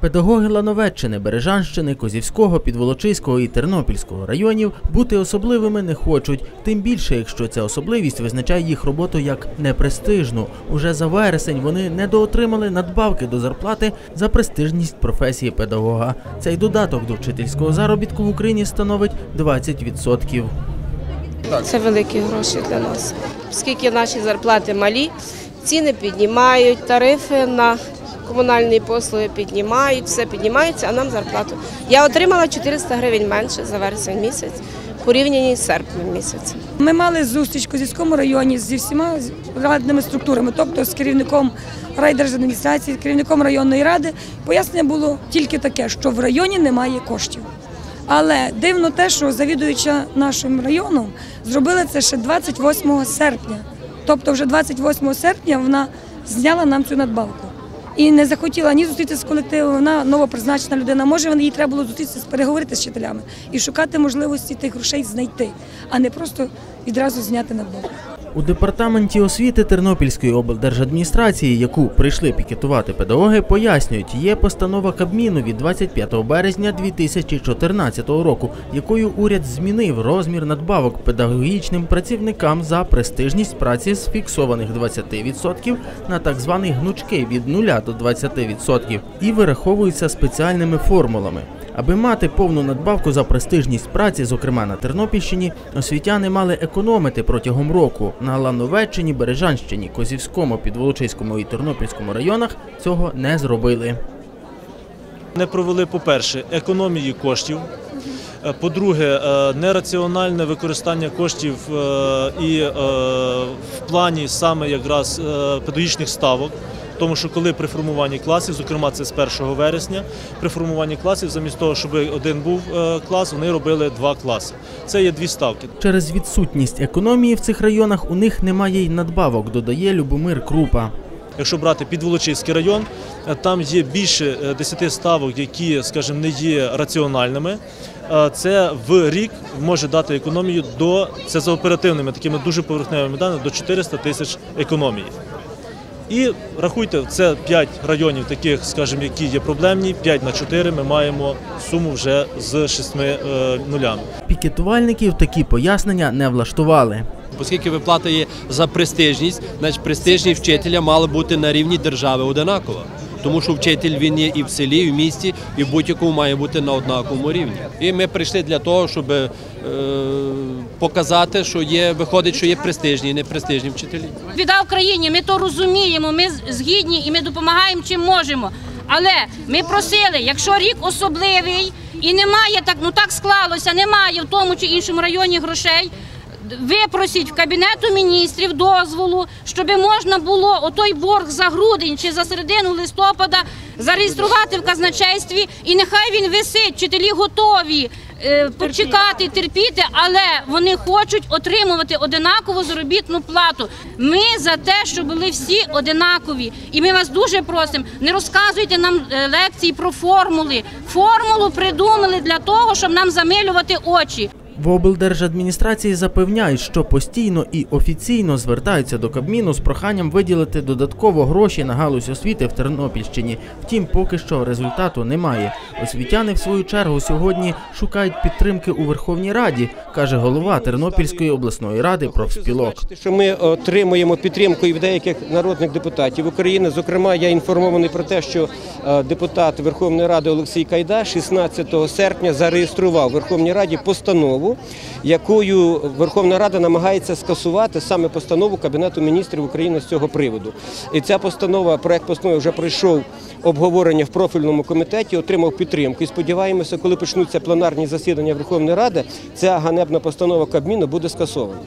Педагоги Лановеччини, Бережанщини, Козівського, Підволочиського і Тернопільського районів бути особливими не хочуть. Тим більше, якщо ця особливість визначає їх роботу як непрестижну. Уже за вересень вони недоотримали надбавки до зарплати за престижність професії педагога. Цей додаток до вчительського заробітку в Україні становить 20%. Це великі гроші для нас. Оскільки наші зарплати малі, ціни піднімають, тарифи на комунальні послуги піднімають, все піднімається, а нам зарплату. Я отримала 400 гривень менше за вересень місяць, порівняні з серпнем місяцем. Ми мали зустріч в Козівському районі зі всіма радними структурами, тобто з керівником райдержадміністрації, з керівником районної ради. Пояснення було тільки таке, що в районі немає коштів. Але дивно те, що завідуюча нашим районом зробила це ще 28 серпня. Тобто, вже 28 серпня вона зняла нам цю надбавку. І не захотіла ні зустрітися з колективом, вона новопризначена людина. Може, їй треба було зустрітися, переговорити з вчителями і шукати можливості тих грошей знайти, а не просто відразу зняти надбавку. У департаменті освіти Тернопільської облдержадміністрації, яку прийшли пікетувати педагоги, пояснюють, є постанова Кабміну від 25 березня 2014 року, якою уряд змінив розмір надбавок педагогічним працівникам за престижність праці з фіксованих 20% на так званий гнучки від 0 до 20% і вираховуються спеціальними формулами. Аби мати повну надбавку за престижність праці, зокрема на Тернопільщині, освітяни мали економити протягом року. На Лановеччині, Бережанщині, Козівському, Підволочиському і Тернопільському районах цього не зробили. Не провели, по-перше, економії коштів. По-друге, е, нераціональне використання коштів е, і е, в плані саме якраз педагогічних ставок. Тому що коли при формуванні класів, зокрема це з 1 вересня, при формуванні класів, замість того, щоб один був е, клас, вони робили два класи. Це є дві ставки. Через відсутність економії в цих районах у них немає й надбавок, додає Любомир Крупа. Якщо брати Підволочиський район, е, там є більше е, 10 ставок, які, скажімо, не є раціональними. Е, Це в рік може дати економію до це за оперативними такими дуже поверхневими даними до 400 тисяч економії. І рахуйте, це 5 районів, таких, скажімо, які є проблемні. 5 на 4 ми маємо суму вже з 6 е, нулями. Пікетувальників такі пояснення не влаштували. Оскільки виплата є за престижність, значить престижність вчителя мала бути на рівні держави одинакова. Тому що вчитель він є і в селі, і в місті, і в будь-якому має бути на однаковому рівні. І ми прийшли для того, щоб е, показати, що є, виходить, що є престижні і непрестижні вчителі. Біда в країні, ми то розуміємо, ми згідні і ми допомагаємо чим можемо. Але ми просили, якщо рік особливий і немає так, ну так склалося, немає в тому чи іншому районі грошей. Випросіть в кабінету міністрів дозволу, щоб можна було отой борг за грудень чи за середину листопада зареєструвати в казначействі, і нехай він висить. Вчителі готові почекати, терпіти, але вони хочуть отримувати одинакову заробітну плату. Ми за те, щоб були всі одинакові, і ми вас дуже просимо, не розказуйте нам е, лекції про формули. Формулу придумали для того, щоб нам замилювати очі. В облдержадміністрації запевняють, що постійно і офіційно звертаються до Кабміну з проханням виділити додатково гроші на галузь освіти в Тернопільщині. Втім, поки що результату немає. Освітяни, в свою чергу, сьогодні шукають підтримки у Верховній Раді, каже голова Тернопільської обласної ради профспілок. Що ми отримуємо підтримку і від деяких народних депутатів України. Зокрема, я інформований про те, що е, депутат Верховної Ради Олексій Кайда 16 серпня зареєстрував в Верховній Раді постанову, якою Верховна Рада намагається скасувати саме постанову Кабінету міністрів України з цього приводу. І ця постанова, проект постанови вже пройшов обговорення в профільному комітеті, отримав підтримку. І сподіваємося, коли почнуться пленарні засідання Верховної Ради, ця ганебна постанова Кабміну буде скасована.